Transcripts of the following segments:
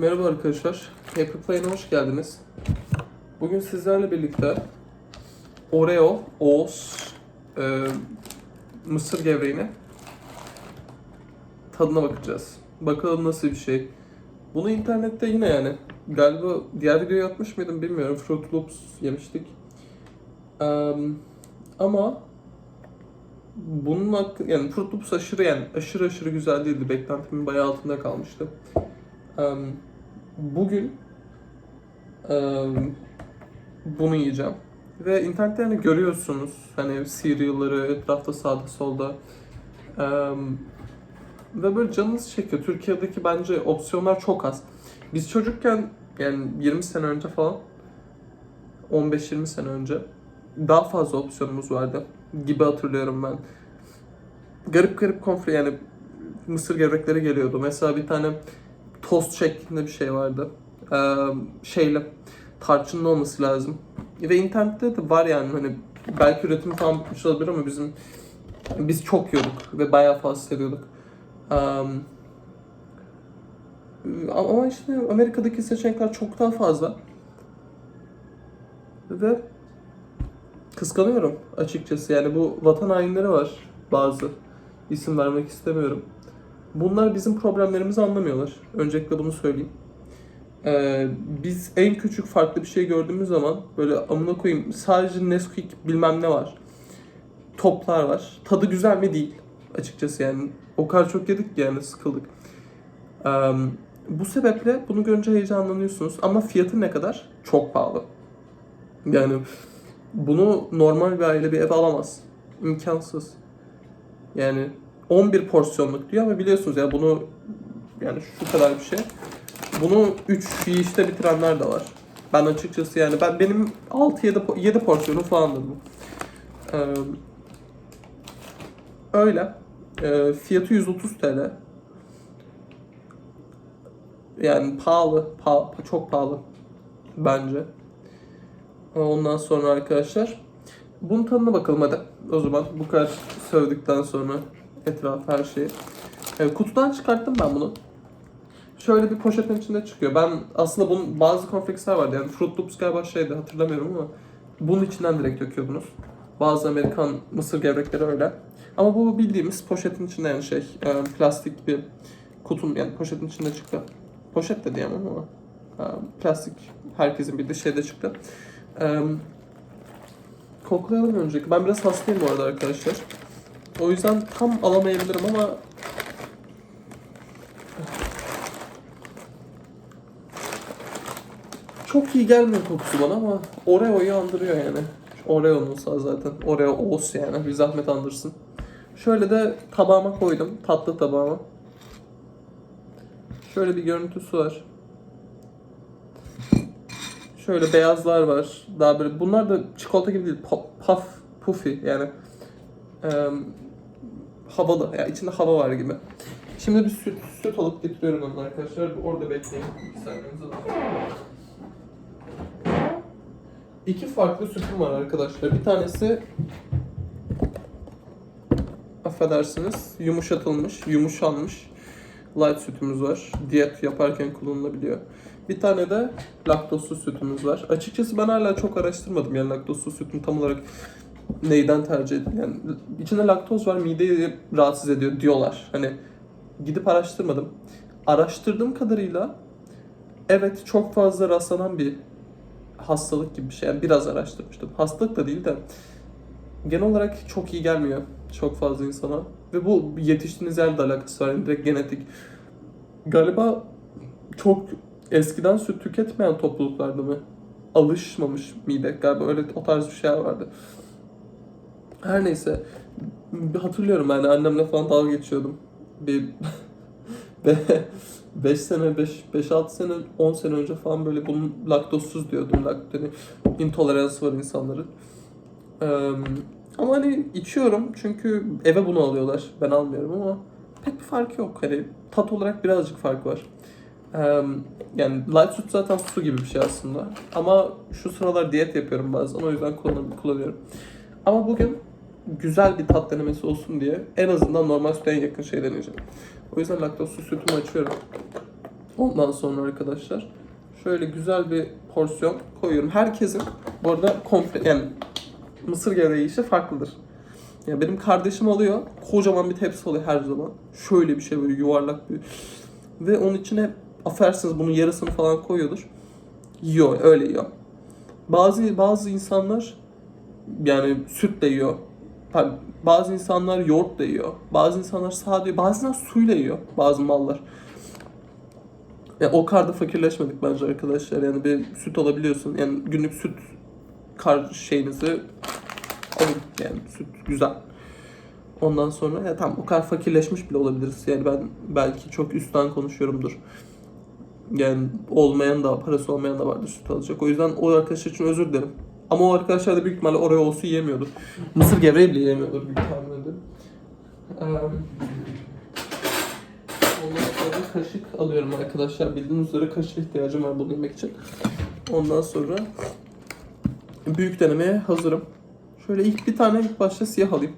Merhaba arkadaşlar. Happy Play'ine hoş geldiniz. Bugün sizlerle birlikte Oreo, Oğuz, e, mısır gevreğini tadına bakacağız. Bakalım nasıl bir şey. Bunu internette yine yani galiba diğer videoyu atmış mıydım bilmiyorum. Fruit Loops yemiştik. Eee, ama bunun hakkı yani Fruit Loops aşırı yani aşırı aşırı güzel değildi. Beklentimin bayağı altında kalmıştı. Eee, bugün eee, bunu yiyeceğim. Ve internette yani görüyorsunuz hani cereal'ları etrafta sağda solda. Eee, ve böyle canınız çekiyor. Türkiye'deki bence opsiyonlar çok az. Biz çocukken yani 20 sene önce falan 15-20 sene önce daha fazla opsiyonumuz vardı gibi hatırlıyorum ben. Garip garip konfli yani mısır gevrekleri geliyordu. Mesela bir tane tost şeklinde bir şey vardı. Ee, şeyle tarçınlı olması lazım. Ve internette de var yani hani belki üretim falan bitmiş olabilir ama bizim biz çok yiyorduk ve bayağı fazla seviyorduk. Ee, ama işte Amerika'daki seçenekler çok daha fazla. Ve kıskanıyorum açıkçası. Yani bu vatan hainleri var bazı. isim vermek istemiyorum. Bunlar bizim problemlerimizi anlamıyorlar. Öncelikle bunu söyleyeyim. Ee, biz en küçük farklı bir şey gördüğümüz zaman böyle amına koyayım sadece Nesquik bilmem ne var. Toplar var. Tadı güzel mi değil açıkçası yani. O kadar çok yedik ki yani sıkıldık. Ee, bu sebeple bunu görünce heyecanlanıyorsunuz ama fiyatı ne kadar? Çok pahalı. Yani bunu normal bir aile bir ev alamaz. İmkansız. Yani 11 porsiyonluk diyor ama biliyorsunuz ya bunu yani şu kadar bir şey. Bunu 3 yiyişte bitirenler de var. Ben açıkçası yani ben benim 6 7 7 porsiyonu falandır bu. Ee, öyle. Ee, fiyatı 130 TL. Yani pahalı, pahalı, çok pahalı bence. Ondan sonra arkadaşlar bunun tadına bakalım hadi. O zaman bu kadar sövdükten sonra etraf her şeyi. Evet, kutudan çıkarttım ben bunu. Şöyle bir poşetin içinde çıkıyor. Ben aslında bunun bazı konfeksler vardı yani Fruit Loops galiba şeydi hatırlamıyorum ama bunun içinden direkt döküyordunuz. Bazı Amerikan mısır gevrekleri öyle. Ama bu bildiğimiz poşetin içinde yani şey e, plastik bir kutum yani poşetin içinde çıktı. Poşet de diyemem ama e, plastik herkesin bildiği şeyde çıktı. E, koklayalım önceki. Ben biraz hastayım bu arada arkadaşlar. O yüzden tam alamayabilirim ama çok iyi gelmiyor kokusu bana ama Oreo'yu andırıyor yani. Oreo'nun zaten. Oreo Oğuz yani. Bir zahmet andırsın. Şöyle de tabağıma koydum. Tatlı tabağıma. Şöyle bir görüntüsü var. Şöyle beyazlar var. Daha böyle bunlar da çikolata gibi değil. Puff, puff puffy yani. Eee havalı. Yani içinde hava var gibi. Şimdi bir süt, süt alıp getiriyorum onu arkadaşlar. Orada bekleyin. İki saniyenizi. İki farklı sütüm var arkadaşlar. Bir tanesi affedersiniz yumuşatılmış, yumuşanmış light sütümüz var. Diyet yaparken kullanılabiliyor. Bir tane de laktozsuz sütümüz var. Açıkçası ben hala çok araştırmadım yani laktozsuz sütün tam olarak neyden tercih edilir. Yani içinde laktoz var mideyi rahatsız ediyor diyorlar. Hani gidip araştırmadım. Araştırdığım kadarıyla evet çok fazla rastlanan bir hastalık gibi bir şey. Yani biraz araştırmıştım. Hastalık da değil de genel olarak çok iyi gelmiyor çok fazla insana. Ve bu yetiştiğiniz yerle alakası var. Yani direkt genetik. Galiba çok eskiden süt tüketmeyen topluluklarda mı? Alışmamış mide. Galiba öyle o tarz bir şey vardı. Her neyse. Hatırlıyorum yani annemle falan dalga geçiyordum. Bir 5 sene, 5 5-6 sene, 10 sene önce falan böyle bunun laktozsuz diyordum. Lakt hani intoleransı var insanların. Ee, ama hani içiyorum çünkü eve bunu alıyorlar. Ben almıyorum ama pek bir fark yok. Hani tat olarak birazcık fark var. Ee, yani light süt zaten su gibi bir şey aslında. Ama şu sıralar diyet yapıyorum bazen. O yüzden kullan- kullanıyorum. Ama bugün güzel bir tat denemesi olsun diye en azından normal süte en yakın şey deneyeceğim. O yüzden laktozsuz sütümü açıyorum. Ondan sonra arkadaşlar şöyle güzel bir porsiyon koyuyorum. Herkesin bu arada komple yani mısır gevreği işi farklıdır. Ya benim kardeşim alıyor. Kocaman bir tepsi oluyor her zaman. Şöyle bir şey böyle yuvarlak bir. Ve onun içine affedersiniz bunun yarısını falan koyuyordur. Yiyor, öyle yiyor. Bazı bazı insanlar yani sütle yiyor. Bazı insanlar yoğurtla yiyor. Bazı insanlar sade, bazı insanlar suyla yiyor bazı mallar. Ya o kadar da fakirleşmedik bence arkadaşlar. Yani bir süt alabiliyorsun. Yani günlük süt kar şeyinizi alın. Yani süt güzel. Ondan sonra ya tam o kadar fakirleşmiş bile olabiliriz. Yani ben belki çok üstten konuşuyorumdur. Yani olmayan da parası olmayan da vardır süt alacak. O yüzden o arkadaşlar için özür dilerim. Ama o arkadaşlar da büyük ihtimalle oraya olsun yiyemiyordur. Mısır gevreği bile yiyemiyordur büyük tahmin ederim. Eee, Ondan sonra kaşık alıyorum arkadaşlar. Bildiğiniz üzere kaşık ihtiyacım var bunu yemek için. Ondan sonra büyük denemeye hazırım. Şöyle ilk bir tane ilk başta siyah alayım.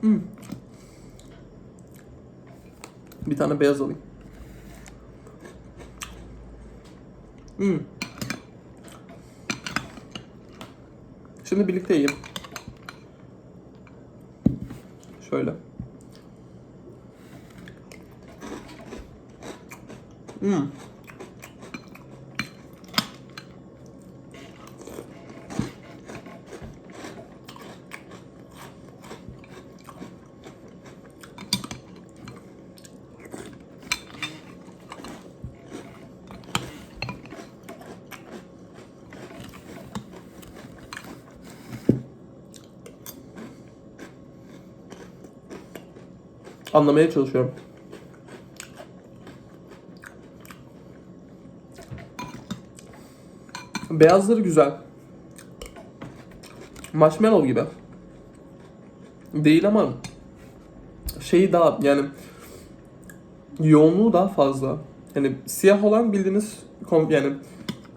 Hmm. Bir tane beyaz alayım. Hmm. Şimdi birlikte yiyelim. Şöyle. Hmm. Anlamaya çalışıyorum. Beyazları güzel. Marshmallow gibi. Değil ama şeyi daha yani yoğunluğu daha fazla. Yani siyah olan bildiğiniz yani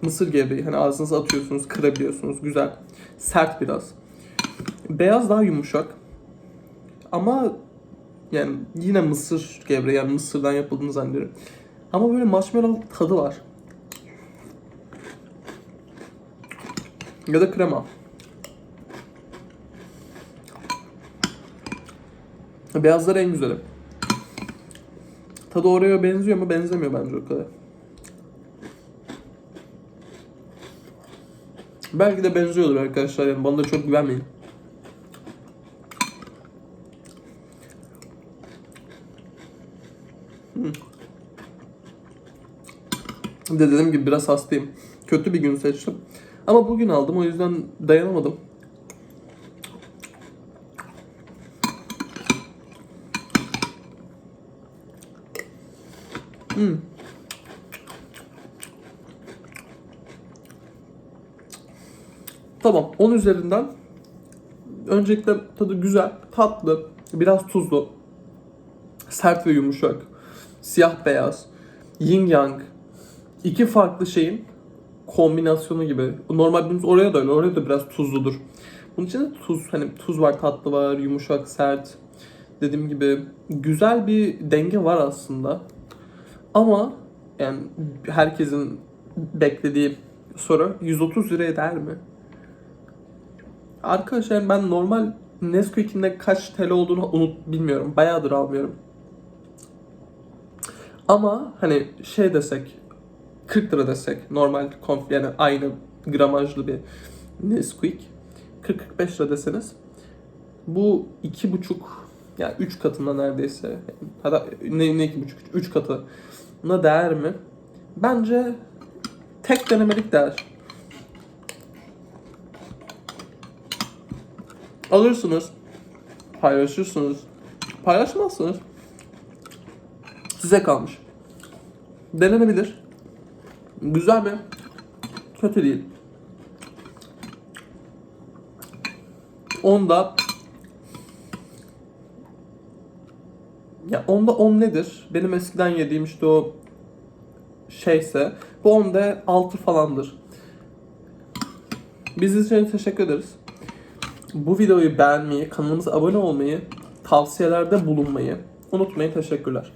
mısır gevreği. Hani ağzınıza atıyorsunuz, kırabiliyorsunuz. Güzel. Sert biraz. Beyaz daha yumuşak. Ama yani yine mısır gevreği yani mısırdan yapıldığını zannediyorum. Ama böyle marshmallow tadı var. Ya da krema. Beyazlar en güzeli. Tadı oraya benziyor mu? Benzemiyor bence o kadar. Belki de benziyordur arkadaşlar. Yani bana da çok güvenmeyin. Bir de dediğim gibi biraz hastayım. Kötü bir gün seçtim. Ama bugün aldım o yüzden dayanamadım. Hmm. Tamam 10 üzerinden öncelikle tadı güzel, tatlı, biraz tuzlu, sert ve yumuşak, siyah beyaz, yin yang, iki farklı şeyin kombinasyonu gibi. Normal bildiğimiz oraya da öyle. Oraya da biraz tuzludur. Bunun içinde tuz hani tuz var, tatlı var, yumuşak, sert. Dediğim gibi güzel bir denge var aslında. Ama yani herkesin beklediği soru 130 lira eder mi? Arkadaşlar ben normal Nesquik'in de kaç TL olduğunu unut bilmiyorum. Bayağıdır almıyorum. Ama hani şey desek 40 lira desek normal konf yani aynı gramajlı bir Nesquik 40-45 lira deseniz bu iki buçuk yani 3 katına neredeyse hatta ne, ne iki buçuk 3 katına değer mi? Bence tek denemelik değer. Alırsınız, paylaşırsınız, paylaşmazsınız. Size kalmış. Denenebilir. Güzel mi? Kötü değil. Onda ya onda 10 nedir? Benim eskiden yediğim işte o şeyse bu onda 6 falandır. Biz için teşekkür ederiz. Bu videoyu beğenmeyi, kanalımıza abone olmayı, tavsiyelerde bulunmayı Unutmayın teşekkürler.